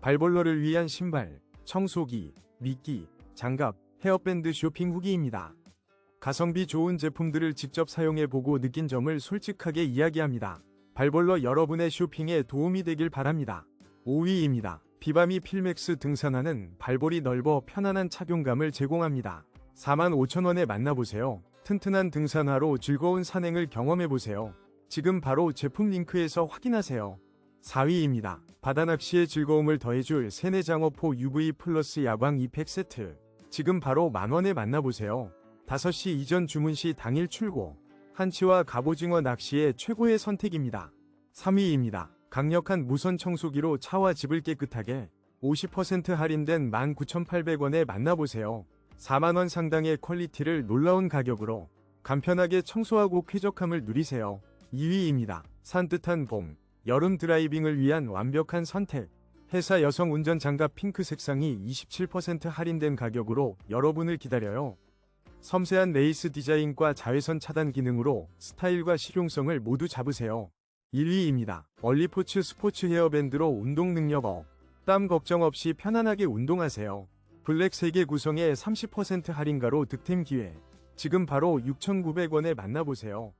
발볼러를 위한 신발, 청소기, 미끼, 장갑, 헤어밴드 쇼핑 후기입니다. 가성비 좋은 제품들을 직접 사용해보고 느낀 점을 솔직하게 이야기합니다. 발볼러 여러분의 쇼핑에 도움이 되길 바랍니다. 5위입니다. 비바미 필맥스 등산화는 발볼이 넓어 편안한 착용감을 제공합니다. 45,000원에 만나보세요. 튼튼한 등산화로 즐거운 산행을 경험해보세요. 지금 바로 제품 링크에서 확인하세요. 4위입니다. 바다낚시의 즐거움을 더해줄 세내장어포 UV 플러스 야광 2팩 세트. 지금 바로 만원에 만나보세요. 5시 이전 주문 시 당일 출고. 한치와 갑오징어 낚시의 최고의 선택입니다. 3위입니다. 강력한 무선 청소기로 차와 집을 깨끗하게 50% 할인된 19,800원에 만나보세요. 4만원 상당의 퀄리티를 놀라운 가격으로 간편하게 청소하고 쾌적함을 누리세요. 2위입니다. 산뜻한 봄, 여름 드라이빙을 위한 완벽한 선택. 회사 여성 운전 장갑 핑크 색상이 27% 할인된 가격으로 여러분을 기다려요. 섬세한 레이스 디자인과 자외선 차단 기능으로 스타일과 실용성을 모두 잡으세요. 1위입니다. 얼리포츠 스포츠 헤어밴드로 운동 능력 업. 땀 걱정 없이 편안하게 운동하세요. 블랙 3개 구성에 30% 할인가로 득템 기회. 지금 바로 6,900원에 만나보세요.